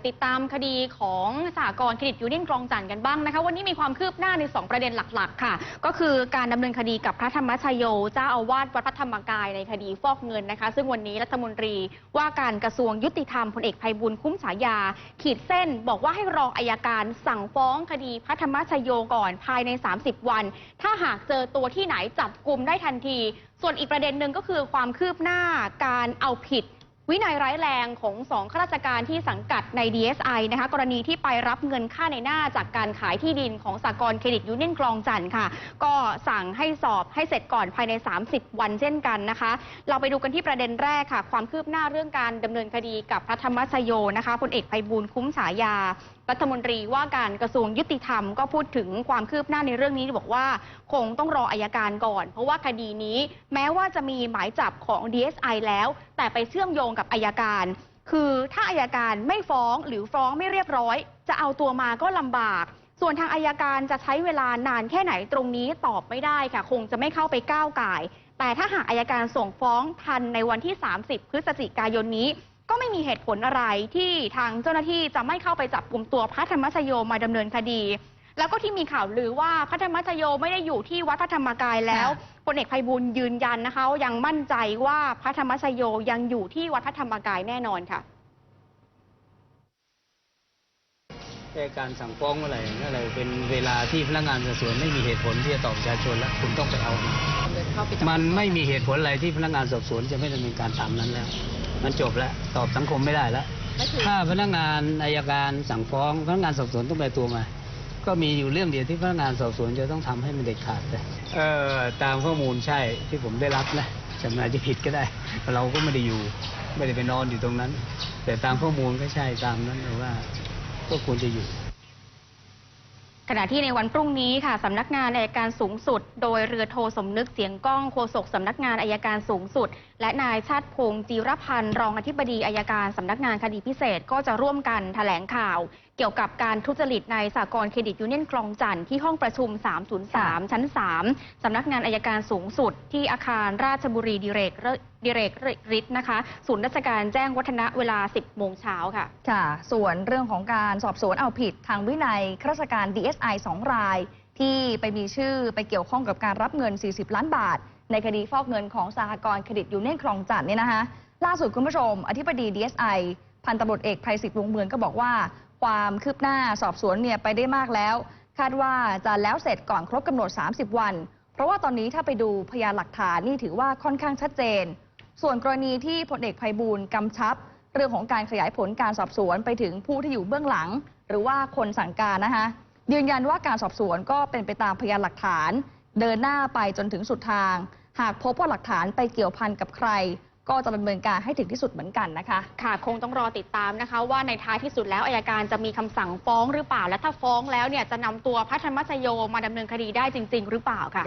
ติดตามคดีของสหกรณ์เครดิตยูเนียนคลองจันทร์กันบ้างนะคะ วันนี้มีความคืบหน้าใน 2 ประเด็นหลัก ๆ ค่ะ ก็คือการดำเนินคดีกับพระธรรมชโยเจ้าอาวาสวัดพระธรรมกายในคดีฟอกเงินนะคะ ซึ่งวันนี้รัฐมนตรีว่าการกระทรวงยุติธรรมพลเอกภัยบุญคุ้มฉายา ขีดเส้น บอกว่าให้รองอายการสั่งฟ้องคดีพระธรรมชโยก่อนภายใน 30 วัน ถ้าหากเจอตัวที่ไหนจับกลุ่มได้ทันที ส่วนอีกประเด็นหนึ่งก็คือความคืบหน้าการเอาผิด วินัยร้ายแรงของสองข้าราชการที่สังกัดใน DSI นะคะกรณีที่ไปรับเงินค่าในหน้าจากการขายที่ดินของสากลเครดิตยูเนียนคลองจันทร์ค่ะ ก็สั่งให้สอบให้เสร็จก่อนภายใน 30 วันเช่นกันนะคะ เราไปดูกันที่ประเด็นแรกค่ะ ความคืบหน้าเรื่องการดำเนินคดีกับพระธรรมชโยนะคะพลเอกไพบูลคุ้มฉายารัฐมนตรีว่าการกระทรวงยุติธรรมก็พูดถึงความคืบหน้าในเรื่องนี้บอกว่าคงต้องรออายการก่อน เพราะว่าคดีนี้แม้ว่าจะมีหมายจับของ DSI แล้ว แต่ไปเชื่อมโยงกับอายการ คือถ้าอายการไม่ฟ้องหรือฟ้องไม่เรียบร้อย จะเอาตัวมาก็ลำบาก ส่วนทางอายการจะใช้เวลานานแค่ไหนตรงนี้ตอบไม่ได้ค่ะ คงจะไม่เข้าไปก้าวไก่าย แต่ถ้าหากอายการส่งฟ้องทันในวันที่ 30 พฤศจิกายนนี้ ก็ไม่มีเหตุผลอะไรที่ทางเจ้าหน้าที่จะไม่เข้าไปจับกลุ่มตัวพระธรรมชโยมาดำเนินคดี แล้วก็ที่มีข่าวลือว่าพระธรรมชโยไม่ได้อยู่ที่วัดพระธรรมกายแล้วพลเอกไพบูลย์ยืนยันนะคะว่ายังมั่นใจว่าพระธรรมชโยยังอยู่ที่วัดพระธรรมกายแน่นอนค่ะแต่การสั่งฟ้องเมื่อไหร่นั่นแหละเป็นเวลาที่พนักงานสอบสวนไม่มีเหตุผลที่จะตอบประชาชนแล้วคุณต้องไปเอามามันไม่มีเหตุผลอะไรที่พนักงานสอบสวนจะไม่ดำเนินการตามนั้นแล้ว มันจบแล้วตอบสังคมไม่ได้แล้ว ถ้าพนักงานอายการสั่งฟ้องพนักงานสอบสวนต้องไปตัวมา ก็มีอยู่เรื่องเดียวที่พนักงานสอบสวนจะต้องทำให้มันเด็ดขาดเลยเออตามข้อมูลใช่ที่ผมได้รับนะจำนายจะผิดก็ได้ เราก็ไม่ได้อยู่ ไม่ได้ไปนอนอยู่ตรงนั้น แต่ตามข้อมูลก็ใช่ตามนั้นแต่ว่าก็ควรจะอยู่ ขณะที่ในวันพรุ่งนี้ค่ะสำนักงานอายการสูงสุด โดยเรือโทสมนึกเสียงก้องโฆษกสำนักงานอายการสูงสุด และนายชาติพงศ์จีรพันธ์รองอธิบดีอายการสำนักงานคดีพิเศษก็จะร่วมกันแถลงข่าว เกี่ยวกับการทุจริตในสากลเครดิตยูเนียนคลองจันทร์ที่ห้องประชุม 303 ชั้น 3สำนักงานอายการสูงสุด ที่อาคารราชบุรีดิเรกดิเรกฤทธิ์นะคะ ศูนย์ราชการแจ้งวัฒนะเวลา 10 โมงเช้าค่ะ ค่ะ ส่วนเรื่องของการสอบสวนเอาผิดทางวินัยข้าราชการ DSI 2 ราย ที่ไปมีชื่อไปเกี่ยวข้องกับการรับเงิน 40 ล้านบาท ในคดีฟอกเงินของสหกรณ์เครดิตยูเนี่ยนคลองจันทร์เนี่ยนะคะล่าสุดคุณผู้ชม อธิบดี DSI พันตำรวจเอกไพศิษฐ์วงเมืองก็บอกว่า ความคืบหน้าสอบสวนเนี่ยไปได้มากแล้ว คาดว่าจะแล้วเสร็จก่อนครบกำหนด 30 วัน เพราะว่าตอนนี้ถ้าไปดูพยานหลักฐานนี่ถือว่าค่อนข้างชัดเจน ส่วนกรณีที่พลเอกภัยบูลย์กำชับ เรื่องของการขยายผลการสอบสวนไปถึงผู้ที่อยู่เบื้องหลัง หรือว่าคนสั่งการนะคะยืนยันว่าการสอบสวนก็เป็นไปตามพยานหลักฐาน เดินหน้าไปจนถึงสุดทาง หากพบว่าหลักฐานไปเกี่ยวพันกับใคร ก็จะดำเนินการให้ถึงที่สุดเหมือนกันนะคะ ค่ะ คงต้องรอติดตามนะคะ ว่าในท้ายที่สุดแล้วอายการจะมีคำสั่งฟ้องหรือเปล่า และถ้าฟ้องแล้วเนี่ยจะนำตัวพระธรรมชโยมาดำเนินคดีได้จริง ๆ หรือเปล่าค่ะ